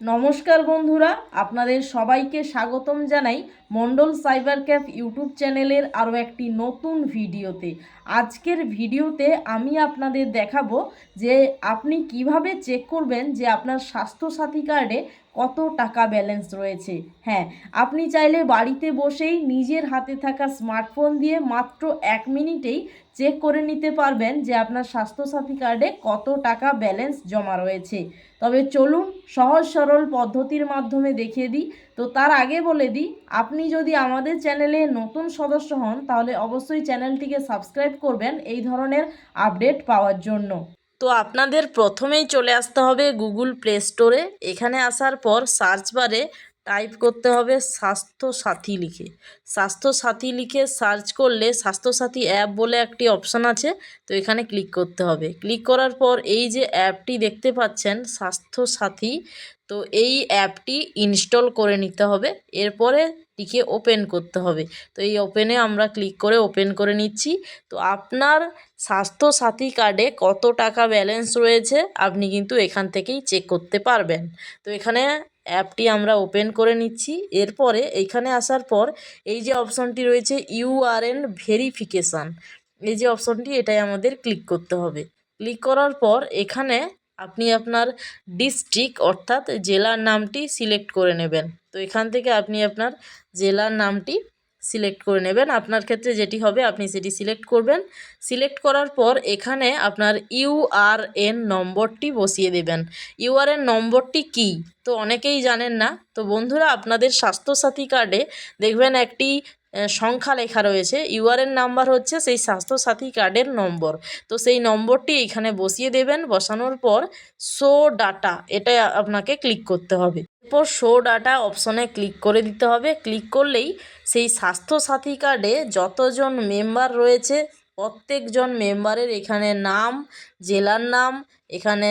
নমস্কার বন্ধুরা, আপনাদের সবাইকে স্বাগতম জানাই মন্ডল সাইবার ক্যাফ ইউটিউব চ্যানেলের আরও একটি নতুন ভিডিওতে। আজকের ভিডিওতে আমি আপনাদের দেখাবো যে আপনি কীভাবে চেক করবেন যে আপনার স্বাস্থ্যসাথী কার্ডে কত টাকা ব্যালেন্স রয়েছে? হ্যাঁ আপনি চাইলে বাড়িতে বসেই নিজের হাতে থাকা স্মার্টফোন দিয়ে মাত্র এক মিনিটেই চেক করে নিতে পারবেন যে আপনার স্বাস্থ্যসাথী কার্ডে কত টাকা ব্যালেন্স জমা রয়েছে। তবে চলুন সহজ সরল পদ্ধতির মাধ্যমে দেখিয়ে দিই। তো তার আগে বলে দিই, আপনি যদি আমাদের চ্যানেলে নতুন সদস্য হন, তাহলে অবশ্যই চ্যানেলটিকে সাবস্ক্রাইব করবেন এই ধরনের আপডেট পাওয়ার জন্য। তো আপনাদের প্রথমেই চলে আসতে হবে গুগল প্লে স্টোরে। এখানে আসার পর সার্চ বারে টাইপ করতে হবে স্বাস্থ্যসাথী লিখে। স্বাস্থ্যসাথী লিখে সার্চ করলে স্বাস্থ্যসাথী অ্যাপ বলে একটি অপশান আছে, তো এখানে ক্লিক করতে হবে। ক্লিক করার পর এই যে অ্যাপটি দেখতে পাচ্ছেন, স্বাস্থ্যসাথী, তো এই অ্যাপটি ইনস্টল করে নিতে হবে। এরপরে টিকে ওপেন করতে হবে। তো এই ওপেনে আমরা ক্লিক করে ওপেন করে নিচ্ছি। তো আপনার স্বাস্থ্যসাথী কার্ডে কত টাকা ব্যালেন্স রয়েছে, আপনি কিন্তু এখান থেকেই চেক করতে পারবেন। তো এখানে অ্যাপটি আমরা ওপেন করে নিচ্ছি। এরপরে এইখানে আসার পর এই যে অপশনটি রয়েছে ইউআরএন ভেরিফিকেশান, এই যে অপশনটি এটাই আমাদের ক্লিক করতে হবে। ক্লিক করার পর এখানে আপনি আপনার ডিস্ট্রিক্ট অর্থাৎ জেলার নামটি সিলেক্ট করে নেবেন। তো এখান থেকে আপনি আপনার জেলার নামটি সিলেক্ট করে নেবেন। আপনার ক্ষেত্রে যেটি হবে, আপনি সেটি সিলেক্ট করবেন। সিলেক্ট করার পর এখানে আপনার ইউআরএন নম্বরটি বসিয়ে দেবেন। ইউআরএন নম্বরটি কি? তো অনেকেই জানেন না। তো বন্ধুরা, আপনাদের স্বাস্থ্যসাথী কার্ডে দেখবেন একটি সংখ্যা লেখা রয়েছে। ইউআরএন নাম্বার হচ্ছে সেই স্বাস্থ্যসাথী কার্ডের নম্বর। তো সেই নম্বরটি এখানে বসিয়ে দেবেন। বসানোর পর শো ডাটা এটা আপনাকে ক্লিক করতে হবে। এরপর শো ডাটা অপশনে ক্লিক করে দিতে হবে। ক্লিক করলেই সেই স্বাস্থ্যসাথী কার্ডে যতজন মেম্বার রয়েছে, প্রত্যেকজন মেম্বারের এখানে নাম, জেলার নাম, এখানে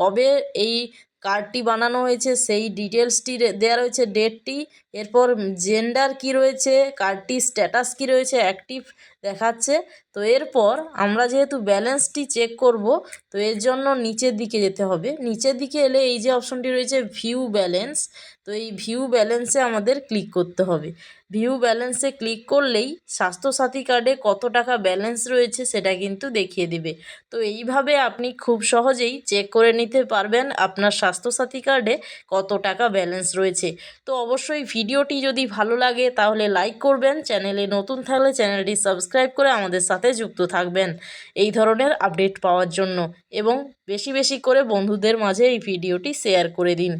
কবে এই কার্ডটি বানানো হয়েছে, সেই ডিটেলসটি দেওয়া রয়েছে ডেটটি এরপর জেন্ডার কি রয়েছে কার্ডটি স্ট্যাটাস কি রয়েছে অ্যাক্টিভ দেখাচ্ছে। তো এরপর আমরা যেহেতু ব্যালেন্সটি চেক করব, তো এর জন্য নিচের দিকে যেতে হবে। নিচের দিকে এলে এই যে অপশনটি রয়েছে ভিউ ব্যালেন্স তো এই ভিউ ব্যালেন্সে আমাদের ক্লিক করতে হবে। ভিউ ব্যালেন্সে ক্লিক করলেই স্বাস্থ্যসাথী কার্ডে কত টাকা ব্যালেন্স রয়েছে সেটা কিন্তু দেখিয়ে দেবে। তো এইভাবে আপনি খুব সহজেই চেক করে নিতে পারবেন আপনার স্বাস্থ্যসাথী কার্ডে কত টাকা ব্যালেন্স রয়েছে। তো অবশ্যই ভিডিওটি যদি ভালো লাগে তাহলে লাইক করবেন, চ্যানেলে নতুন থাকলে চ্যানেলটি সাবস্ক্রাইব করে আমাদের সাথে যুক্ত থাকবেন। এই ধরনের আপডেট পাওয়ার জন্য এবং বেশি বেশি করে বন্ধুদের মাঝে এই ভিডিওটি শেয়ার করে দিন।